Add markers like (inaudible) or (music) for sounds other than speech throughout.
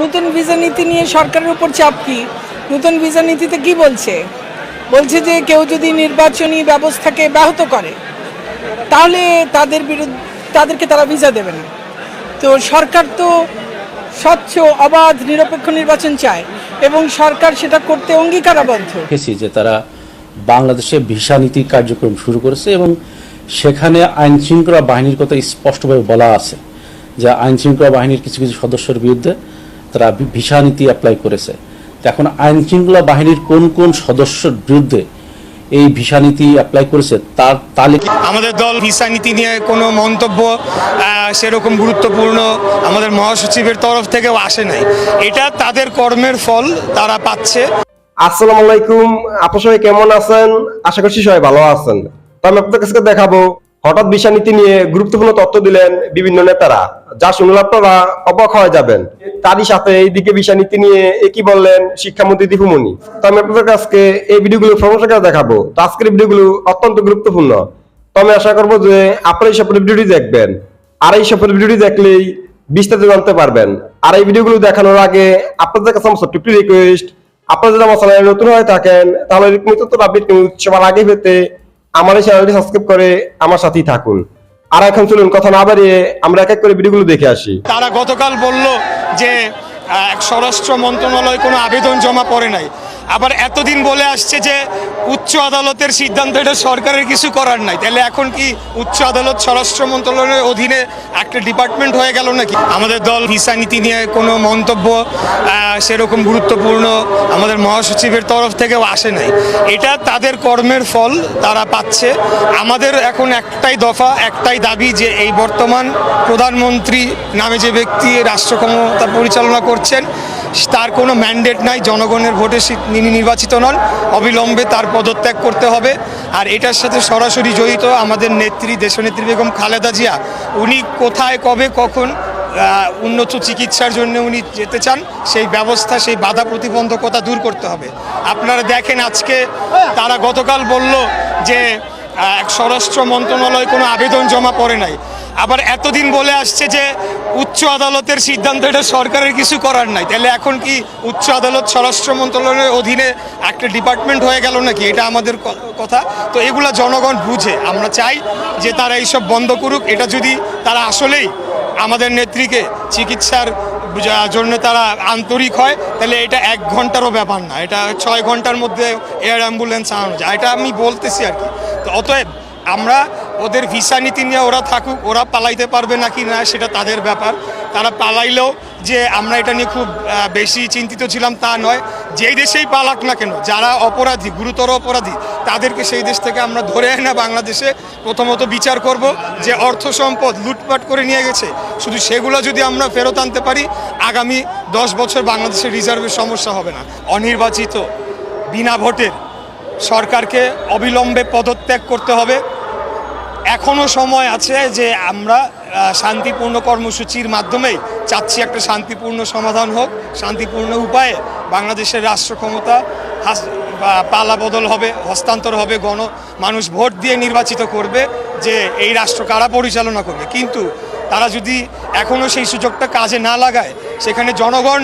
নতুন ভিসা নীতি নিয়ে সরকারের উপর চাপ কি? নতুন ভিসা নীতিতে কি বলছে? বলছে যে কেউ যদি নির্বাচনী ব্যবস্থাকে ব্যাহত করে, তাহলে তাদের বিরুদ্ধে, তাদেরকে তারা ভিসা দেবে না। তো সরকার তো স্বচ্ছ, অবাধ, নিরপেক্ষ নির্বাচন চায় এবং সরকার সেটা করতে অঙ্গীকারাবদ্ধ। দেখেছি যে তারা বাংলাদেশে ভিসা নীতি কার্যক্রম শুরু করেছে এবং সেখানে আইন শৃঙ্খলা বাহিনীর কথা স্পষ্টভাবে বলা আছে যে আইন শৃঙ্খলা বাহিনীর কিছু কিছু সদস্যের বিরুদ্ধে তারা ভিসা নীতি অ্যাপ্লাই করেছে। তো এখন আইন শৃঙ্খলা বাহিনীর কোন কোন সদস্যের বিরুদ্ধে এই ভিসা নীতি অ্যাপ্লাই করেছে তার তালিকা আমাদের দল ভিসা নীতি নিয়ে কোনো মন্তব্য আহ, সেরকম গুরুত্বপূর্ণ আমাদের মহাসচিবের তরফ থেকেও আসে নাই। এটা তাদের কর্মের ফল তারা পাচ্ছে। আসসালামু আলাইকুম। আপনার সবাই কেমন আছেন? আশা করছি সবাই ভালো আছেন। তো আমি আপনাদের কাছে দেখাবো হঠাৎ বিষয় নীতি নিয়ে গুরুত্বপূর্ণ তথ্য দিলেন বিভিন্ন নেতারা। যা শুনলে আপনারা অবাক হয়ে যাবেন। তারই সাথে এইদিকে বিষয় নীতি নিয়ে একই বললেন শিক্ষামন্ত্রী দীপুমণি। তো আমি আপনাদের কাছে এই ভিডিওগুলো সমস্যা দেখাবো। তো আজকের ভিডিওগুলো অত্যন্ত গুরুত্বপূর্ণ। তো আমি আশা করব যে আপনারা এই সকল ভিডিওটি দেখবেন। আর এই সকল ভিডিওটি দেখলেই বিস্তারিত জানতে পারবেন। আর এই ভিডিওগুলো দেখানোর আগে আপনাদের কাছে আমার ছোট্ট রিকোয়েস্ট আপনারা যদি আমার চ্যানেলে নতুন হয়ে থাকেন, তাহলে আপডেট নিউজ সবার আগে পেতে আমার এই চ্যানেলটি সাবস্ক্রাইব করে আমার সাথেই থাকুন। আর এখন চলুন, কথা না বাড়িয়ে আমরা এক এক করে ভিডিওগুলো দেখে আসি। তারা গতকাল বলল যে স্বরাষ্ট্র মন্ত্রণালয় কোনো আবেদন জমা পড়ে নাই। আবার এতদিন বলে আসছে যে উচ্চ আদালতের সিদ্ধান্ত, এটা সরকারের কিছু করার নাই। তাহলে এখন কি উচ্চ আদালত স্বরাষ্ট্র মন্ত্রণালয়ের অধীনে একটা ডিপার্টমেন্ট হয়ে গেল নাকি? আমাদের দল ভিসা নীতি নিয়ে কোনো মন্তব্য সেরকম গুরুত্বপূর্ণ আমাদের মহাসচিবের তরফ থেকেও আসে নাই। এটা তাদের কর্মের ফল, তারা পাচ্ছে। আমাদের এখন একটাই দফা, একটাই দাবি যে এই বর্তমান প্রধানমন্ত্রী নামে যে ব্যক্তি, রাষ্ট্র ক্ষমতা পরিচালনা করছেন, তার কোনো ম্যান্ডেট নাই, জনগণের ভোটে তিনি নির্বাচিত নন, অবিলম্বে তার পদত্যাগ করতে হবে। আর এটার সাথে সরাসরি জড়িত আমাদের নেত্রী, দেশনেত্রী বেগম খালেদা জিয়া, উনি কোথায়, কবে, কখন উন্নত চিকিৎসার জন্য উনি যেতে চান, সেই ব্যবস্থা, সেই বাধা প্রতিবন্ধকতা দূর করতে হবে। আপনারা দেখেন আজকে তারা গতকাল বলল যে স্বরাষ্ট্র মন্ত্রণালয় কোনো আবেদন জমা পড়ে নাই। আবার এতদিন বলে আসছে যে উচ্চ আদালতের সিদ্ধান্ত, এটা সরকারের কিছু করার নাই। তাহলে এখন কি উচ্চ আদালত স্বরাষ্ট্র মন্ত্রণালয়ের অধীনে একটা ডিপার্টমেন্ট হয়ে গেল নাকি? এটা আমাদের কথা। তো এগুলা জনগণ বুঝে। আমরা চাই যে তারা এইসব বন্ধ করুক। এটা যদি তারা আসলেই আমাদের নেত্রীকে চিকিৎসার জন্য তারা আন্তরিক হয়, তাহলে এটা এক ঘন্টারও ব্যাপার না। এটা ছয় ঘণ্টার মধ্যে এয়ার অ্যাম্বুলেন্স আনানো যায়। এটা আমি বলতেছি আর কি। তো অতএব আমরা ওদের ভিসা নীতি নিয়ে ওরা থাকুক, ওরা পালাইতে পারবে নাকি না, সেটা তাদের ব্যাপার। তারা পালাইলেও যে আমরা এটা নিয়ে খুব বেশি চিন্তিত ছিলাম তা নয়। যেই দেশেই পালাক না কেন, যারা অপরাধী, গুরুতর অপরাধী, তাদেরকে সেই দেশ থেকে আমরা ধরে না বাংলাদেশে প্রথমত বিচার করব যে অর্থ সম্পদ লুটপাট করে নিয়ে গেছে। শুধু সেগুলো যদি আমরা ফেরত আনতে পারি, আগামী দশ বছর বাংলাদেশের রিজার্ভের সমস্যা হবে না। অনির্বাচিত, বিনা ভোটের সরকারকে অবিলম্বে পদত্যাগ করতে হবে। এখনও সময় আছে যে আমরা শান্তিপূর্ণ কর্মসূচির মাধ্যমেই চাচ্ছি একটা শান্তিপূর্ণ সমাধান হোক, শান্তিপূর্ণ উপায়ে বাংলাদেশের রাষ্ট্র ক্ষমতা পালা বদল হবে, হস্তান্তর হবে, গণ, মানুষ ভোট দিয়ে নির্বাচিত করবে যে এই রাষ্ট্র কারা পরিচালনা করবে। কিন্তু তারা যদি এখনও সেই সুযোগটা কাজে না লাগায়, সেখানে জনগণ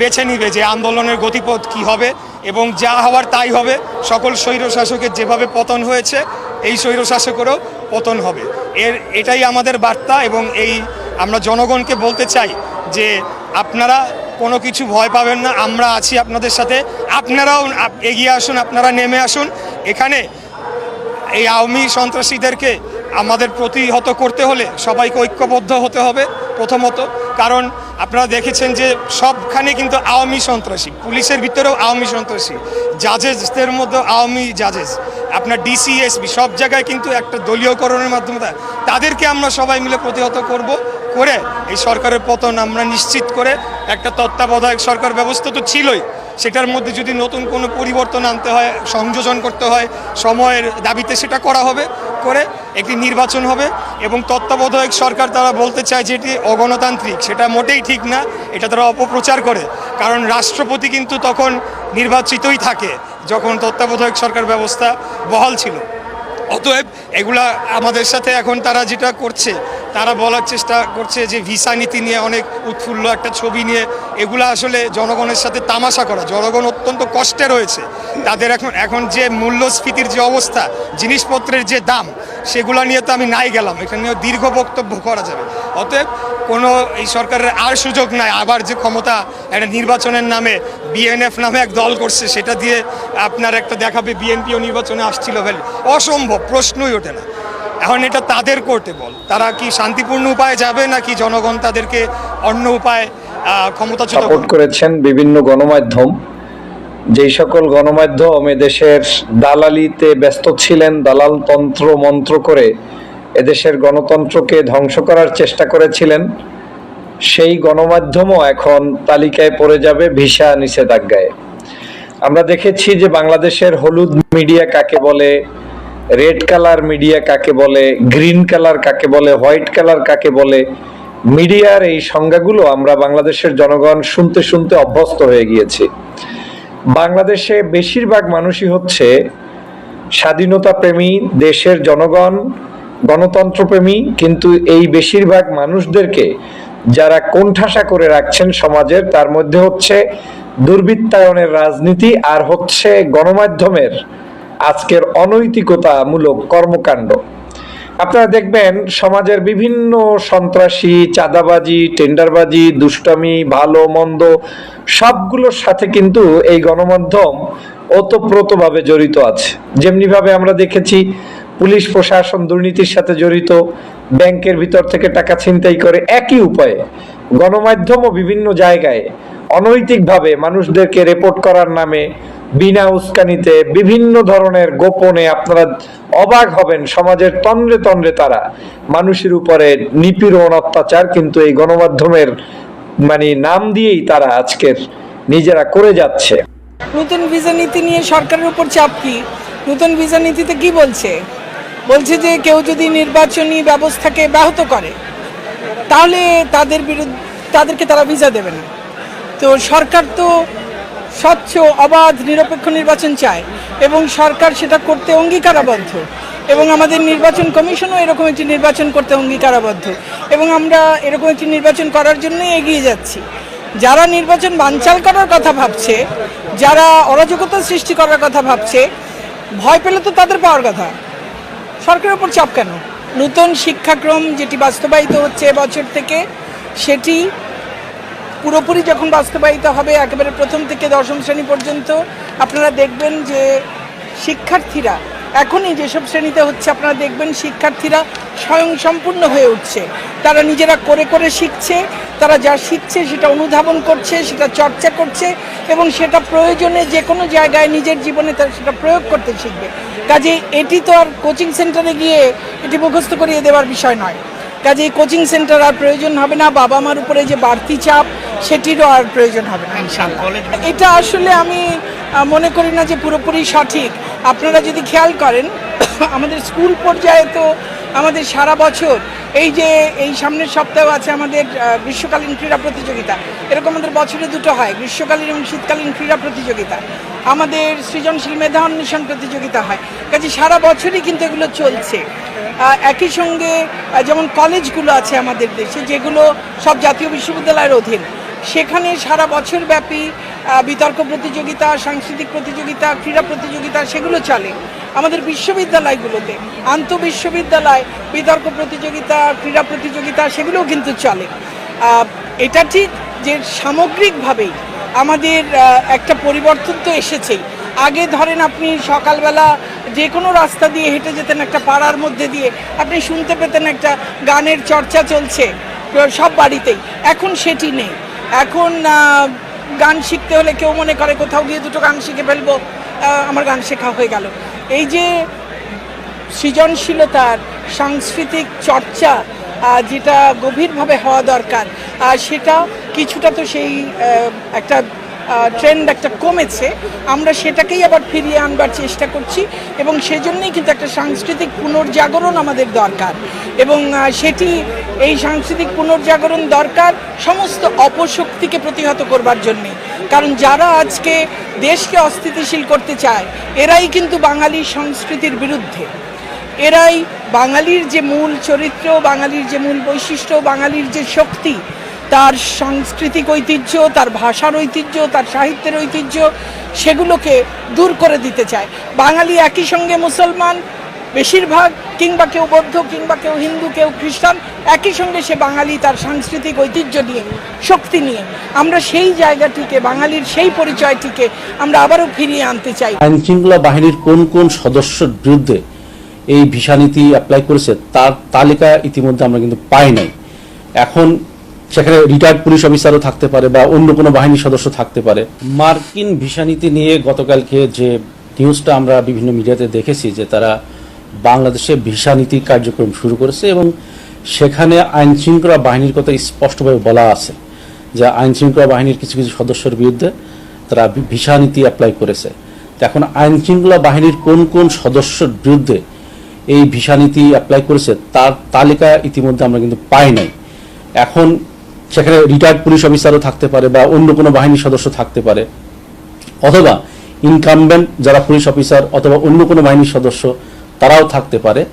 বেছে নিবে যে আন্দোলনের গতিপথ কি হবে এবং যা হওয়ার তাই হবে। সকল স্বৈরশাসকের যেভাবে পতন হয়েছে, এই স্বৈরশাসকেরও পতন হবে। এর, এটাই আমাদের বার্তা এবং এই আমরা জনগণকে বলতে চাই যে আপনারা কোনো কিছু ভয় পাবেন না, আমরা আছি আপনাদের সাথে। আপনারাও আপ- এগিয়ে আসুন, আপনারা নেমে আসুন। এখানে এই আওয়ামী সন্ত্রাসীদেরকে আমাদের প্রতিহত করতে হলে সবাইকে ঐক্যবদ্ধ হতে হবে প্রথমত। কারণ আপনারা দেখেছেন যে সবখানে কিন্তু আওয়ামী সন্ত্রাসী, পুলিশের ভিতরেও আওয়ামী সন্ত্রাসী, জাজেসদের মধ্যে আওয়ামী জাজেস, আপনার ডিসিএসবি সব জায়গায় কিন্তু একটা দলীয়করণের মাধ্যমে তাদেরকে আমরা সবাই মিলে প্রতিহত করব করে এই সরকারের পতন আমরা নিশ্চিত করে একটা তত্ত্বাবধায়ক সরকার ব্যবস্থা তো ছিলই। সেটার মধ্যে যদি নতুন কোনো পরিবর্তন আনতে হয়, সংযোজন করতে হয়, সময়ের দাবিতে সেটা করা হবে। করে একটি নির্বাচন হবে এবং তত্ত্বাবধায়ক সরকার তারা বলতে চায় যে এটি অগণতান্ত্রিক, সেটা মোটেই ঠিক না, এটা তারা অপপ্রচার করে। কারণ রাষ্ট্রপতি কিন্তু তখন নির্বাচিতই থাকে, যখন তত্ত্বাবধায়ক সরকার ব্যবস্থা বহাল ছিল। অতএব এগুলা আমাদের সাথে এখন তারা যেটা করছে তারা বলার চেষ্টা করছে যে ভিসা নীতি নিয়ে অনেক উৎফুল্ল একটা ছবি নিয়ে। এগুলো আসলে জনগণের সাথে তামাশা করা। জনগণ অত্যন্ত কষ্টে রয়েছে। তাদের এখন এখন যে মূল্যস্ফীতির যে অবস্থা, জিনিসপত্রের যে দাম, সেগুলো নিয়ে তো আমি নাই গেলাম। এখানে দীর্ঘ বক্তব্য করা যাবে। অতএব কোনো এই সরকারের আর সুযোগ নাই। আবার যে ক্ষমতা একটা নির্বাচনের নামে বিএনএফ নামে এক দল করছে, সেটা দিয়ে আপনার একটা দেখাবে, বিএনপিও নির্বাচনে আসছিল ভ্যালি। অসম্ভব, প্রশ্নই ওঠে না। এখন এটা তাদের কোর্টে বল। তারা কি শান্তিপূর্ণ উপায়ে যাবে নাকি জনগণ তাদেরকে অন্য উপায়ে ক্ষমতাচ্যুত করেছেন বিভিন্ন গণমাধ্যম। যেই সকল গণমাধ্যম এদেশের দালালিতে ব্যস্ত ছিলেন দালাল তন্ত্র মন্ত্র করে এদেশের গণতন্ত্রকে ধ্বংস করার চেষ্টা করেছিলেন সেই গণমাধ্যমও এখন তালিকায় পড়ে যাবে ভিসা নিষেধাজ্ঞায়। আমরা দেখেছি যে বাংলাদেশের হলুদ মিডিয়া কাকে বলে রেড কালার মিডিয়া কাকে বলে গ্রিন কালার কাকে বলে হোয়াইট কালার কাকে বলে মিডিয়ার এই সংজ্ঞাগুলো আমরা বাংলাদেশের জনগণ শুনতে শুনতে অভ্যস্ত হয়ে গিয়েছি। বাংলাদেশে বেশিরভাগ মানুষই হচ্ছে স্বাধীনতা প্রেমী, দেশের জনগণ, গণতন্ত্রপ্রেমী, কিন্তু এই বেশিরভাগ মানুষদেরকে যারা কোণঠাসা করে রাখছেন সমাজের, তার মধ্যে হচ্ছে দুর্বৃত্তায়নের রাজনীতি আর হচ্ছে গণমাধ্যমের আজকের অনৈতিকতামূলক কর্মকাণ্ড। আপনারা দেখবেন সমাজের বিভিন্ন সন্ত্রাসী, চাঁদাবাজি, টেন্ডারবাজি, দুষ্টামি, ভালো, মন্দ, সবগুলোর সাথে কিন্তু এই গণমাধ্যম ওতপ্রোতভাবে জড়িত আছে। যেমনিভাবে আমরা দেখেছি, পুলিশ, প্রশাসন দুর্নীতির সাথে জড়িত, ব্যাংকের ভিতর থেকে টাকা ছিনতাই করে একই উপায়ে গণমাধ্যমও বিভিন্ন জায়গায় অনৈতিকভাবে মানুষদেরকে রিপোর্ট করার নামে বিনা উস্কানিতে বিভিন্ন ধরনের গোপনে আপনারা অবাক হবেন, সমাজের তন্দ্রে তন্দ্রে তারা। মানুষের উপরে নিপীড়ন, অত্যাচার কিন্তু এই গণমাধ্যমের মানে নাম দিয়েই তারা আজকের নিজেরা করে যাচ্ছে। নতুন ভিসা নীতি নিয়ে সরকারের উপর চাপ কি? নতুন ভিসা নীতিতে কি বলছে? বলছে যে কেউ যদি নির্বাচনী ব্যবস্থাকে ব্যাহত করে, তাহলে তাদের বিরুদ্ধে তাদেরকে তারা ভিসা দেবে না। তো সরকার তো স্বচ্ছ, অবাধ, নিরপেক্ষ নির্বাচন চায় এবং সরকার সেটা করতে অঙ্গীকারাবদ্ধ এবং আমাদের নির্বাচন কমিশনও এরকম একটি নির্বাচন করতে অঙ্গীকারাবদ্ধ এবং আমরা এরকম একটি নির্বাচন করার জন্যই এগিয়ে যাচ্ছি। যারা নির্বাচন বানচাল করার কথা ভাবছে, যারা অরাজকতা সৃষ্টি করার কথা ভাবছে, ভয় পেলে তো তাদের পাওয়ার কথা। সরকারের উপর চাপ কেন? নতুন শিক্ষাক্রম যেটি বাস্তবায়িত হচ্ছে এবছর থেকে, সেটি পুরোপুরি যখন বাস্তবায়িত হবে, একেবারে প্রথম থেকে দশম শ্রেণি পর্যন্ত, আপনারা দেখবেন যে শিক্ষার্থীরা, এখনই যেসব শ্রেণীতে হচ্ছে, আপনারা দেখবেন শিক্ষার্থীরা স্বয়ং সম্পূর্ণ হয়ে উঠছে। তারা নিজেরা করে করে শিখছে, তারা যা শিখছে সেটা অনুধাবন করছে, সেটা চর্চা করছে, এবং সেটা প্রয়োজনে যে কোনো জায়গায় নিজের জীবনে তারা সেটা প্রয়োগ করতে শিখবে। কাজে এটি তো আর কোচিং সেন্টারে গিয়ে এটি মুখস্থ করিয়ে দেওয়ার বিষয় নয়। কাজে কোচিং সেন্টার আর প্রয়োজন হবে না বাবা মার উপরে যে বাড়তি চাপ সেটিরও আর প্রয়োজন হবে না। ইনশাল্লাহ। এটা আসলে আমি মনে করি না যে পুরোপুরি সঠিক। আপনারা যদি খেয়াল করেন (coughs) আমাদের স্কুল পর্যায়ে তো আমাদের সারা বছর এই যে এই সামনের সপ্তাহে আছে আমাদের গ্রীষ্মকালীন ক্রীড়া প্রতিযোগিতা। এরকম আমাদের বছরে দুটো হয় গ্রীষ্মকালীন এবং শীতকালীন ক্রীড়া প্রতিযোগিতা। আমাদের সৃজনশীল মেধা অন্বেষণ প্রতিযোগিতা হয়। কাজে সারা বছরই কিন্তু এগুলো চলছে। একই সঙ্গে যেমন কলেজগুলো আছে আমাদের দেশে যেগুলো সব জাতীয় বিশ্ববিদ্যালয়ের অধীন। সেখানে সারা বছর ব্যাপী বিতর্ক প্রতিযোগিতা, সাংস্কৃতিক প্রতিযোগিতা, ক্রীড়া প্রতিযোগিতা সেগুলো চলে আমাদের বিশ্ববিদ্যালয়গুলোতে। আন্তঃবিশ্ববিদ্যালয়, বিতর্ক প্রতিযোগিতা, ক্রীড়া প্রতিযোগিতা সেগুলোও কিন্তু চলে। এটা ঠিক যে সামগ্রিকভাবেই আমাদের একটা পরিবর্তন তো এসেছেই। আগে ধরেন আপনি সকালবেলা যে কোনো রাস্তা দিয়ে হেঁটে যেতেন একটা পাড়ার মধ্যে দিয়ে, আপনি শুনতে পেতেন একটা গানের চর্চা চলছে, সব বাড়িতেই। এখন সেটি নেই। এখন গান শিখতে হলে কেউ মনে করে কোথাও গিয়ে দুটো গান শিখে ফেলব। আমার গান শেখা হয়ে গেল। এই যে সৃজনশীলতার সাংস্কৃতিক চর্চা যেটা গভীরভাবে হওয়া দরকার আর সেটা কিছুটা তো সেই একটা ট্রেন্ড একটা কমেছে, আমরা সেটাকেই আবার ফিরিয়ে আনবার চেষ্টা করছি এবং সেজন্যই কিন্তু একটা সাংস্কৃতিক পুনর্জাগরণ আমাদের দরকার। এবং সেটি, এই সাংস্কৃতিক পুনর্জাগরণ দরকার সমস্ত অপশক্তিকে প্রতিহত করবার জন্যে। কারণ যারা আজকে দেশকে অস্থিতিশীল করতে চায়, এরাই কিন্তু বাঙালি সংস্কৃতির বিরুদ্ধে। এরাই বাঙালির যে মূল চরিত্র, বাঙালির যে মূল বৈশিষ্ট্য, বাঙালির যে শক্তি তার সাংস্কৃতিক ঐতিহ্য, তার ভাষার ঐতিহ্য, তার সাহিত্যের ঐতিহ্য সেগুলোকে দূর করে দিতে চায়। বাঙালি একই সঙ্গে মুসলমান, বেশিরভাগ, কিংবা কেউ বৌদ্ধ, কিংবা কেউ হিন্দু, কেউ খ্রিস্টান, একই সঙ্গে সে বাঙালি তার সাংস্কৃতিক ঐতিহ্য নিয়ে, শক্তি নিয়ে। আমরা সেই জায়গাটিকে, বাঙালির সেই পরিচয়টিকে আমরা আবারও ফিরিয়ে আনতে চাই। আইন শৃঙ্খলা বাহিনীর কোন কোন সদস্যের বিরুদ্ধে এই ভিসা নীতি অ্যাপ্লাই করেছে, তার তালিকা ইতিমধ্যে আমরা কিন্তু পাই নাই। এখন সেখানে রিটায়ার্ড পুলিশ অফিসারও থাকতে পারে বা অন্য কোনো বাহিনীর সদস্য থাকতে পারে। মার্কিন ভিসা নীতি নিয়ে গতকালকে যে নিউজটা আমরা বিভিন্ন মিডিয়াতে দেখেছি যে তারা বাংলাদেশে ভিসা নীতি কার্যক্রম শুরু করেছে এবং সেখানে আইন শৃঙ্খলা বাহিনীর কথা স্পষ্টভাবে বলা আছে যে আইন শৃঙ্খলা বাহিনীর কিছু কিছু সদস্যের বিরুদ্ধে তারা ভিসা নীতি অ্যাপ্লাই করেছে এখন আইন শৃঙ্খলা বাহিনীর কোন কোন সদস্যের বিরুদ্ধে এই ভিসা নীতি অ্যাপ্লাই করেছে তার তালিকা ইতিমধ্যে আমরা কিন্তু পাই নাই। এখন সেখানে রিটায়ার্ড পুলিশ অফিসারও থাকতে পারে বা অন্য কোনো বাহিনীর সদস্য থাকতে পারে। অথবা ইনকামবেন্ট যারা পুলিশ অফিসার অথবা অন্য কোনো বাহিনীর সদস্য, তারাও থাকতে পারে।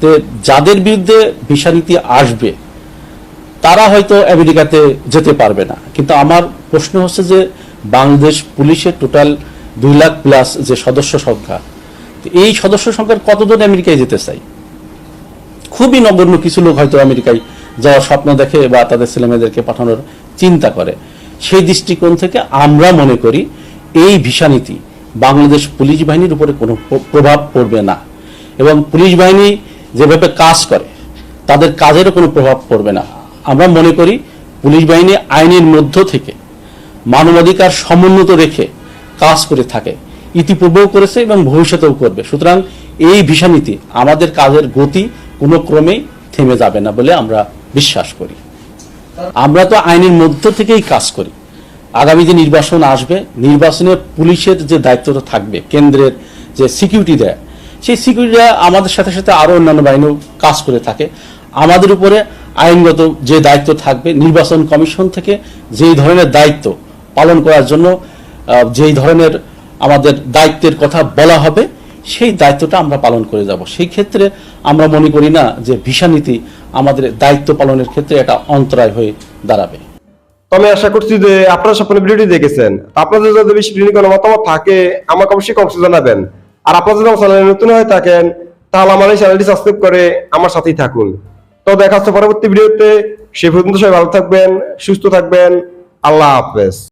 তো যাদের বিরুদ্ধে ভিসা নীতি আসবে, তারা হয়তো আমেরিকাতে যেতে পারবে না। কিন্তু আমার প্রশ্ন হচ্ছে যে, বাংলাদেশ পুলিশের টোটাল দুই লাখ প্লাস যে সদস্য সংখ্যা এই সদস্য সংখ্যার কতজন আমেরিকায় যেতে চাই? খুবই নগণ্য কিছু লোক হয়তো আমেরিকায় যাওয়ার স্বপ্ন দেখে বা তাদের ছেলেমেয়েদেরকে পাঠানোর চিন্তা করে, সেই দৃষ্টিকোণ থেকে আমরা মনে করি এই ভিসা নীতি বাংলাদেশ পুলিশ বাহিনীর উপরে কোনো প্রভাব পড়বে না। এবং পুলিশ বাহিনী যেভাবে কাজ করে, তাদের কাজেরও কোনো প্রভাব পড়বে না। আমরা মনে করি পুলিশ বাহিনী আইনের মধ্য থেকে মানবাধিকার সমুন্নত রেখে কাজ করে থাকে, ইতিপূর্বেও করেছে এবং ভবিষ্যতেও করবে। সুতরাং এই ভিসা নীতি আমাদের কাজের গতি কোনো ক্রমেই থেমে যাবে না বলে আমরা বিশ্বাস করি। আমরা তো আইনের মধ্য থেকেই কাজ করি। আগামী যে নির্বাচন আসবে, নির্বাচনে পুলিশের যে দায়িত্বটা থাকবে, কেন্দ্রের যে সিকিউরিটি দেয়, সেই সিকিউরিটিটা আমাদের সাথে সাথে আরও অন্যান্য বাহিনীও কাজ করে থাকে। আমাদের উপরে আইনগত যে দায়িত্ব থাকবে, নির্বাচন কমিশন থেকে যেই ধরনের দায়িত্ব পালন করার জন্য যেই ধরনের আমাদের দায়িত্বের কথা বলা হবে সেই দায়িত্বটা আমরা পালন করে যাব। সেই ক্ষেত্রে আমরা মনে করি না যে ভিসা নীতি আমাদের দায়িত্ব পালনের ক্ষেত্রে এটা অন্তরায় হয়ে দাঁড়াবে। তো আমি আশা করছি যে আপনারা সকলে ভিডিওটি দেখেছেন। আপনাদের যদি বেশি কোনো মতামত থাকে, আমাকে অবশ্যই কমেন্টে জানাবেন। আর আপনারা যদি আমার চ্যানেলে নতুন হয়ে থাকেন, তাহলে আমার এই চ্যানেলটি সাবস্ক্রাইব করে আমার সাথেই থাকুন। তো দেখা হচ্ছে পরবর্তী ভিডিওতে। সে পর্যন্ত সবাই ভালো থাকবেন, সুস্থ থাকবেন। আল্লাহ হাফেজ।